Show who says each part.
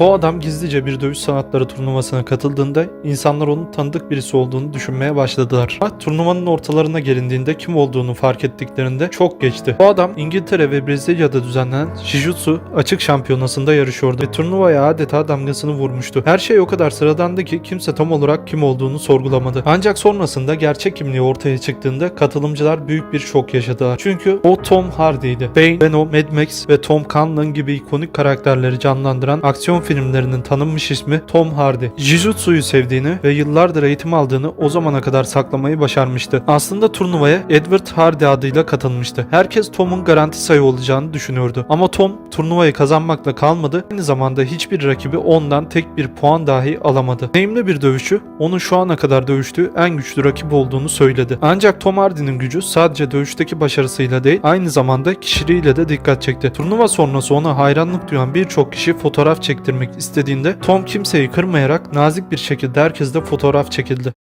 Speaker 1: Bu adam gizlice bir dövüş sanatları turnuvasına katıldığında insanlar onun tanıdık birisi olduğunu düşünmeye başladılar. Ama turnuvanın ortalarına gelindiğinde kim olduğunu fark ettiklerinde çok geçti. Bu adam İngiltere ve Brezilya'da düzenlenen Jiu-Jitsu açık şampiyonasında yarışıyordu ve turnuvaya adeta damgasını vurmuştu. Her şey o kadar sıradandı ki kimse tam olarak kim olduğunu sorgulamadı. Ancak sonrasında gerçek kimliği ortaya çıktığında katılımcılar büyük bir şok yaşadılar. Çünkü o Tom Hardy'ydi. Bane, Venom, Mad Max ve Tom Conlon gibi ikonik karakterleri canlandıran aksiyon filmlerinin tanınmış ismi Tom Hardy. Jiu-Jitsu'yu sevdiğini ve yıllardır eğitim aldığını o zamana kadar saklamayı başarmıştı. Aslında turnuvaya Edward Hardy adıyla katılmıştı. Herkes Tom'un garanti sayı olacağını düşünüyordu. Ama Tom turnuvayı kazanmakla kalmadı. Aynı zamanda hiçbir rakibi ondan tek bir puan dahi alamadı. Deneyimli bir dövüşçü onun şu ana kadar dövüştüğü en güçlü rakip olduğunu söyledi. Ancak Tom Hardy'nin gücü sadece dövüşteki başarısıyla değil aynı zamanda kişiliğiyle de dikkat çekti. Turnuva sonrası ona hayranlık duyan birçok kişi fotoğraf çektirmek istediğinde Tom kimseyi kırmayarak nazik bir şekilde herkesle fotoğraf çekildi.